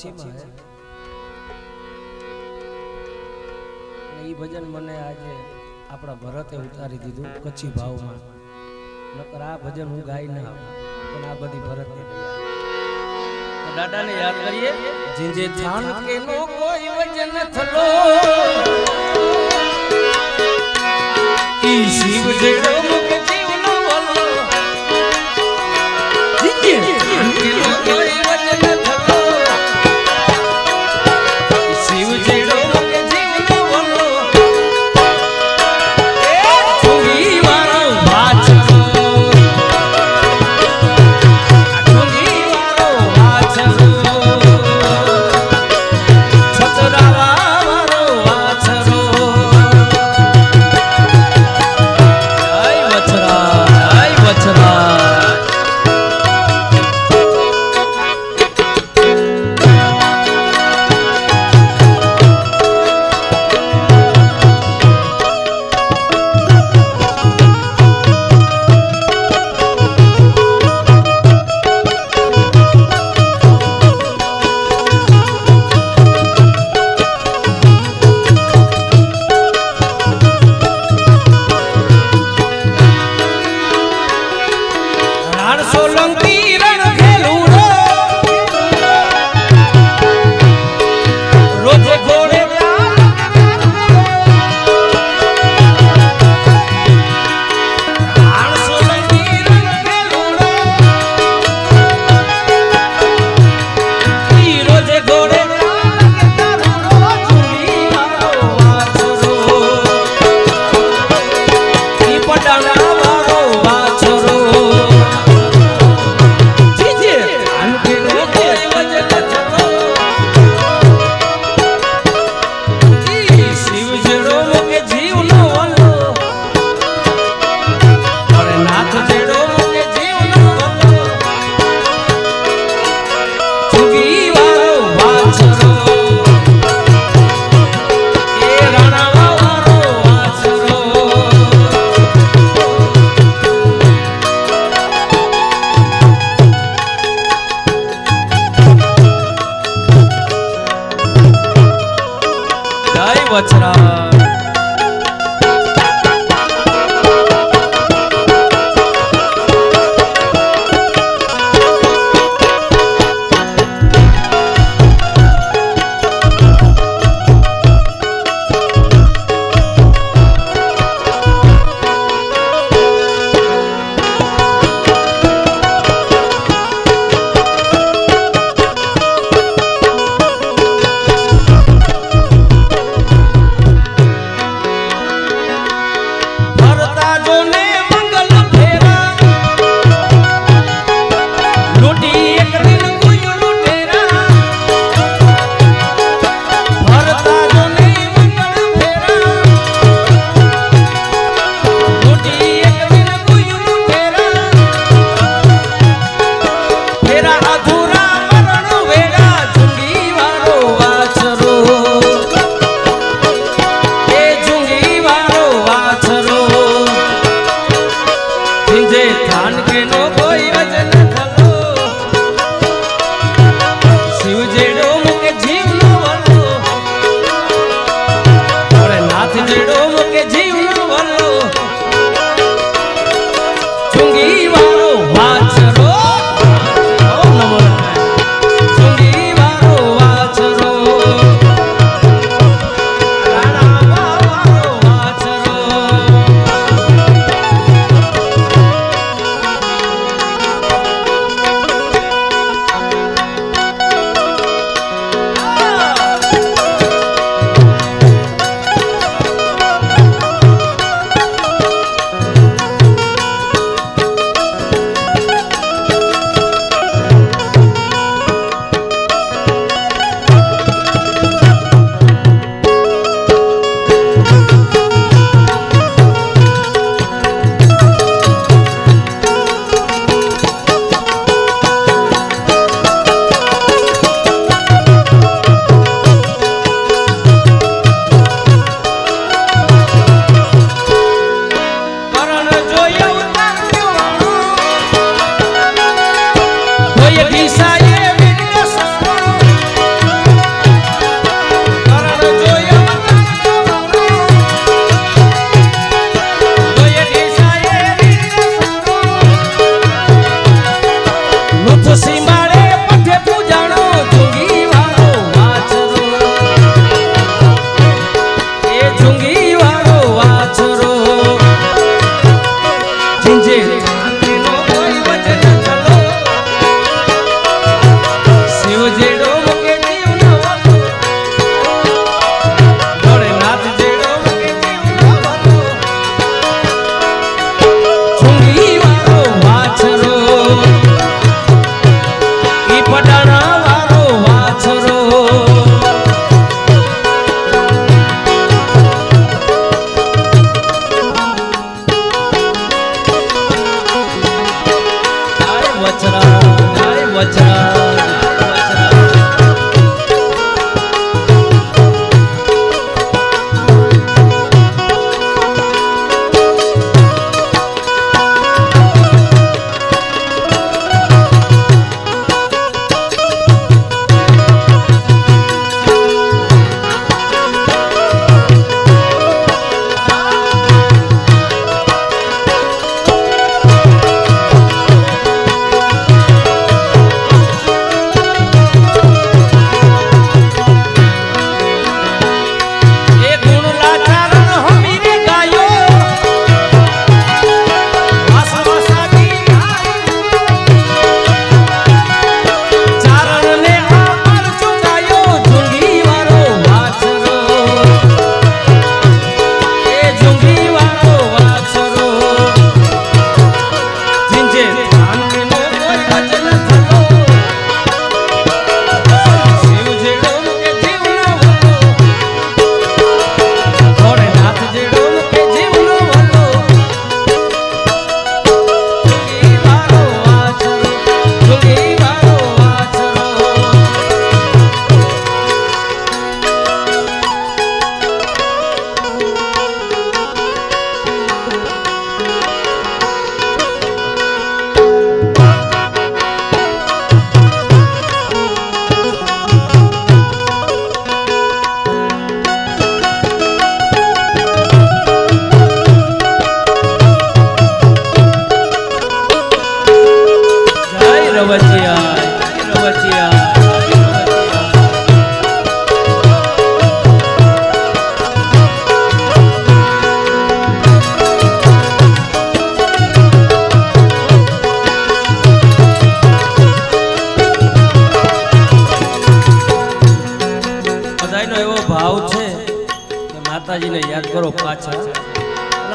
પછી એ ભજન મને આજે આપણા ભરતે ઉતારી દીધું કચ્છી ભાવમાં. નકર આ ભજન હું ગાઈ ના પણ આ બધી ભરત ને દાદાને યાદ કરીએ? જીંજે થાન કેનો કોઈ વજન થલો. ઈ શિવ જેડો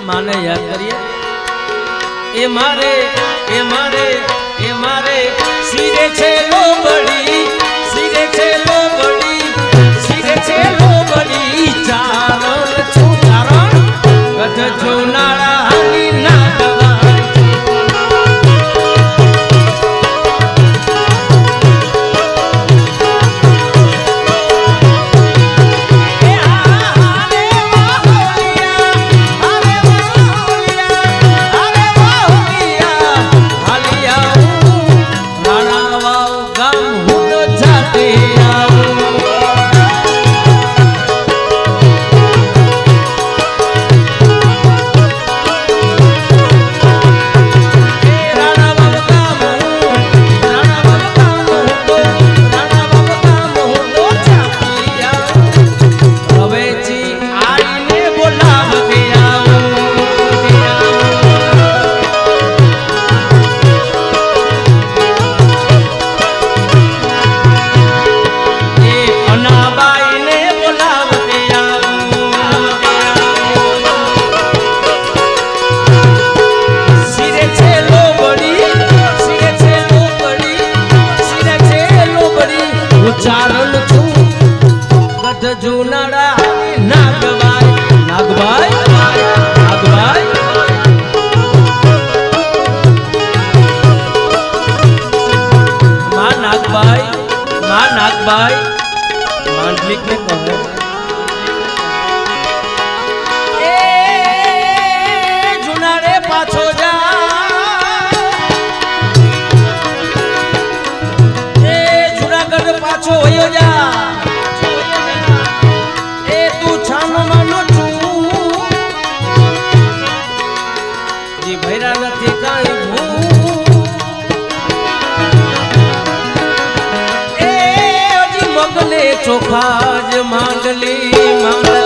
માને યાદ કરીએ. એ મારે એ મારે એ મારે શિરે છે લોબડી, શિરે છે લોબડી, શિરે છે લોબડી. ચારણ છું ચારણ ગજ છું નાળા હાલી ના Nick, Nick. ચોખા જ માંગલી માંગલી